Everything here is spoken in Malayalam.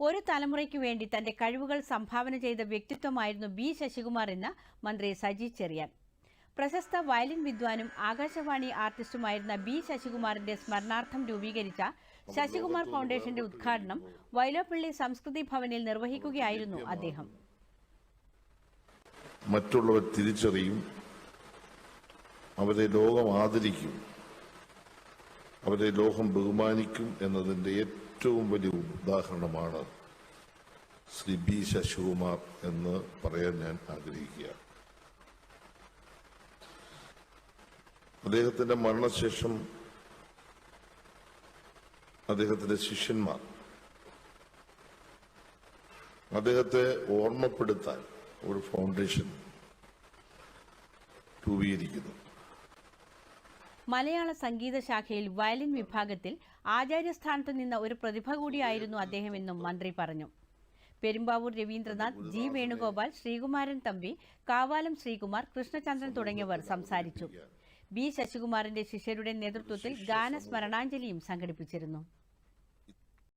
ഒരു തലമുറയ്ക്ക് വേണ്ടി തന്റെ കഴിവുകൾ സംഭാവന ചെയ്ത വ്യക്തിത്വമായിരുന്നു ബി ശശികുമാർ എന്ന മന്ത്രി സജി ചെറിയാൻ. പ്രശസ്ത വയലിൻ വിദ്വാനും ആകാശവാണി ആർട്ടിസ്റ്റുമായിരുന്ന ബി ശശികുമാറിന്റെ സ്മരണാർത്ഥം രൂപീകരിച്ച ശശികുമാർ ഫൗണ്ടേഷന്റെ ഉദ്ഘാടനം വൈലോപ്പള്ളി സംസ്കൃതി ഭവനിൽ നിർവഹിക്കുകയായിരുന്നു അദ്ദേഹം. മറ്റുള്ളവർ തിരിച്ചറിയും അവരെ ലോകം ആദരിക്കും. അവരെ ലോകം ബഹുമാനിക്കും എന്നതിന്റെ ഏറ്റവും വലിയ ഉദാഹരണമാണ് ശ്രീ ബി ശശികുമാർ എന്ന് പറയാൻ ഞാൻ ആഗ്രഹിക്കുകയാണ്. അദ്ദേഹത്തിന്റെ മരണശേഷം അദ്ദേഹത്തിന്റെ ശിഷ്യന്മാർ അദ്ദേഹത്തെ ഓർമ്മപ്പെടുത്താൻ ഒരു ഫൗണ്ടേഷൻ രൂപീകരിക്കുന്നു. മലയാള സംഗീത ശാഖയിൽ വയലിൻ വിഭാഗത്തിൽ ആചാര്യസ്ഥാനത്ത് നിന്ന ഒരു പ്രതിഭ കൂടിയായിരുന്നു അദ്ദേഹമെന്നും മന്ത്രി പറഞ്ഞു. പെരുമ്പാവൂർ രവീന്ദ്രനാഥ് ജി വേണുഗോപാൽ ശ്രീകുമാരൻ തമ്പി കാവാലം ശ്രീകുമാർ കൃഷ്ണചന്ദ്രൻ തുടങ്ങിയവർ സംസാരിച്ചു. ബി ശശികുമാറിന്റെ ശിഷ്യരുടെ നേതൃത്വത്തിൽ ഗാനസ്മരണാഞ്ജലിയും സംഘടിപ്പിച്ചിരുന്നു.